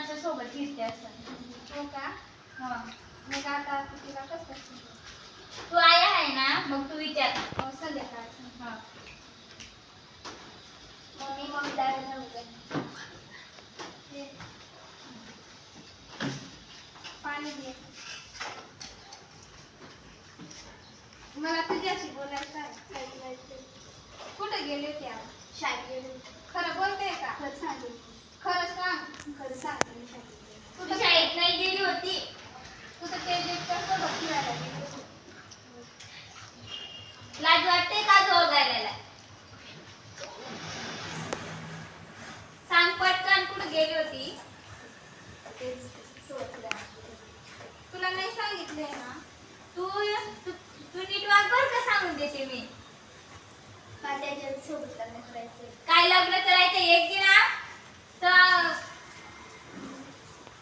मुलाच्या सोबत फिरते असं. हो का? हा. मग आता तिला कसं तू आई आहे ना मग तू विचार. हो संध्याकाळचं हा. मम्मी मम्मी दादा का पाणी दे. मला तुझ्याशी बोलायचं आहे. कुठे गेली होती शाळेत गेली. खरं बोलते का? खरं सांगेल खरं सांग खरं सांग मी शाळेत गेली. तू कुठं शाळेत नाही गेली होती तू तर ते कसं फिरायला गेली होती. लाज वाटते का जो गायला सांग पटकन कुठे गेली होती. तुला नाही सांगितलंय ना? तू तू नीट वाग बर का सांगून देते मी. त्याच्या सोबत लग्न करायचंय काय लग्न करायचं एक दिन? तर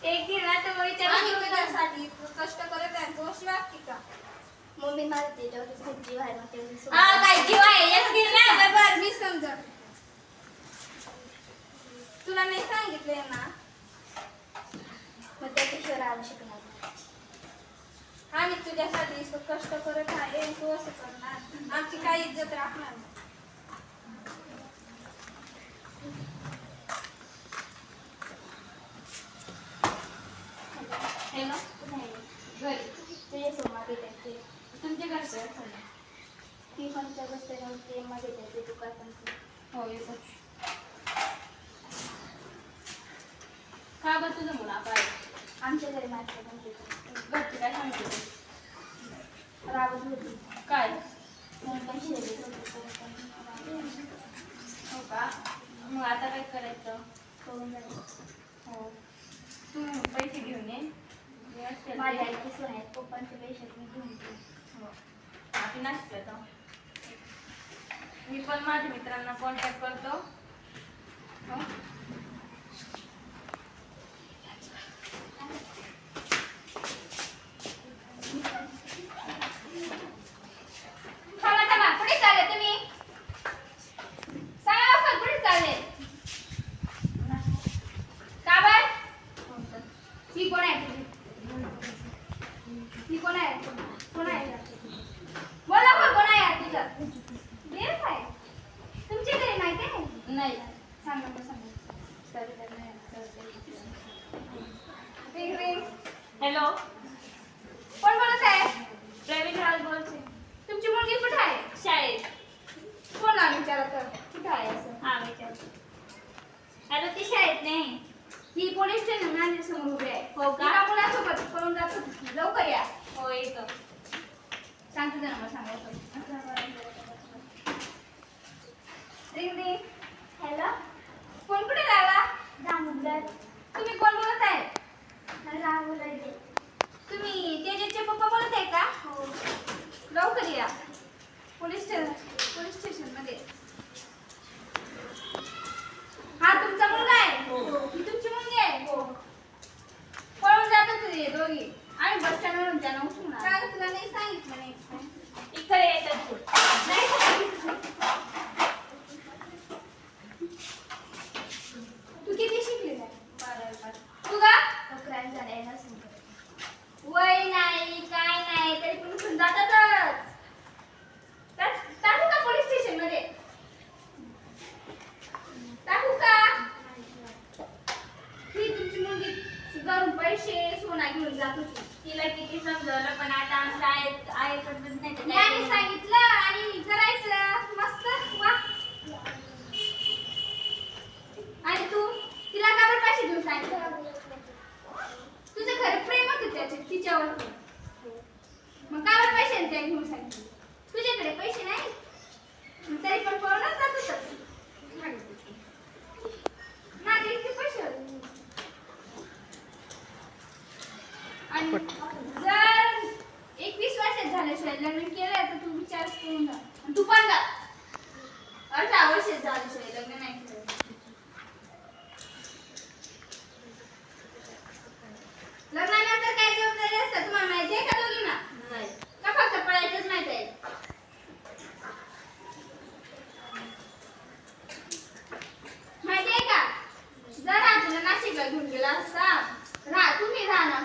एक दिन ना तर कष्ट करत आहे गोष्ट वाटते का? मम्मी मला त्याच्यावर खूप जीव आहे मग काय जीव आहे. एक दिन ना बरोबर मी समजत तुला नाही सांगितलंय ना मग त्याच्याशिवाय राहू शकणार नाही. आम्ही तुझ्यासाठी इतकं कष्ट करत आहे तू असं करणार आमची काही इज्जत राखणार नाही. हॅलो नाही. घरी तुझ्यासोबत मागे द्यायचे तुमच्या घरचं आहे? ती पण त्या बसते ते मध्ये द्यायचे तू काय पण कर. हो का बरं तुझं मुला काय आमच्या घरी माझ्या पण तिथं काय सांगते रागत होती काय म्हणून पण देत होते हो का मग आता काय करायचं करून जायचं. हो तू पैसे घेऊन ये जे असेल ते- माझ्या सोन आहे पप्पांचे पैसे मी घेऊन येते. हो. आपण नसतं तो. मी पण माझ्या मित्रांना कॉन्टॅक्ट करतो हो. थांबा, थांबा. कुठे चालले तुम्ही सांगा लवकर, कुठे चालले का बरं? ही कोण आहे तुझी ही कोण आहे कोण आहे बोला कोण कोण आहे यार तुझं देव आहे तुमच्या घरी माहिती आहे नाही सांग नंबर सांग सर रिंग रिंग हॅलो कोण बोलत आहे? प्रवीण राज बोलते तुमची मुलगी कुठे आहे? शाळेत. कोण ना विचारत कुठे आहे असं? हा विचार आता ती शाळेत नाही. ही पोलीस स्टेशन माझ्यासमोर उभी आहे. हो का? मुलासोबत? पळून जात. लवकर या. हो येतो. सांग तुझा नंबर सांगायचं रिंग रिंग. हॅलो फोन कुठे लागला दामोदर तुम्ही कोण बोलत आहे राहुल तुम्ही तेजसचे पप्पा बोलत आहे का हो लवकर या पोलीस स्टेशन पोलीस स्टेशनमध्ये हा तुमचा मुलगा आहे हो. ही तुमची मुलगी आहे हो पळून जात होते ते दोघी आम्ही बस स्टँडवरून त्यांना उठून का तुला नाही सांगितलं नाही इकडे येतात तू नाही सांगितलं. तू किती शिकलेला आहे तू का अकरावी झालाय नर्सिंग वय नाही काय नाही तरी पण उठून जातातच. टाक- का पोलीस स्टेशनमध्ये टाकू का? ही तुमची मुलगी सुधारून पैसे सोना घेऊन जात होती. तिला किती समजवलं पण आता आमचं आहे ऐकतच नाही? सांगितलं आणि करायचं मस्त वा आणि तू तिला का बरं पैसे देऊन सांगितलं तुझं खरं त्याच्या तिच्यावर मग का पैसे त्या घेऊन सांगितले. तुझ्याकडे पैसे नाही. मग तरी पण पळूनच जात रुपये गेला असता राहा तुम्ही राहणार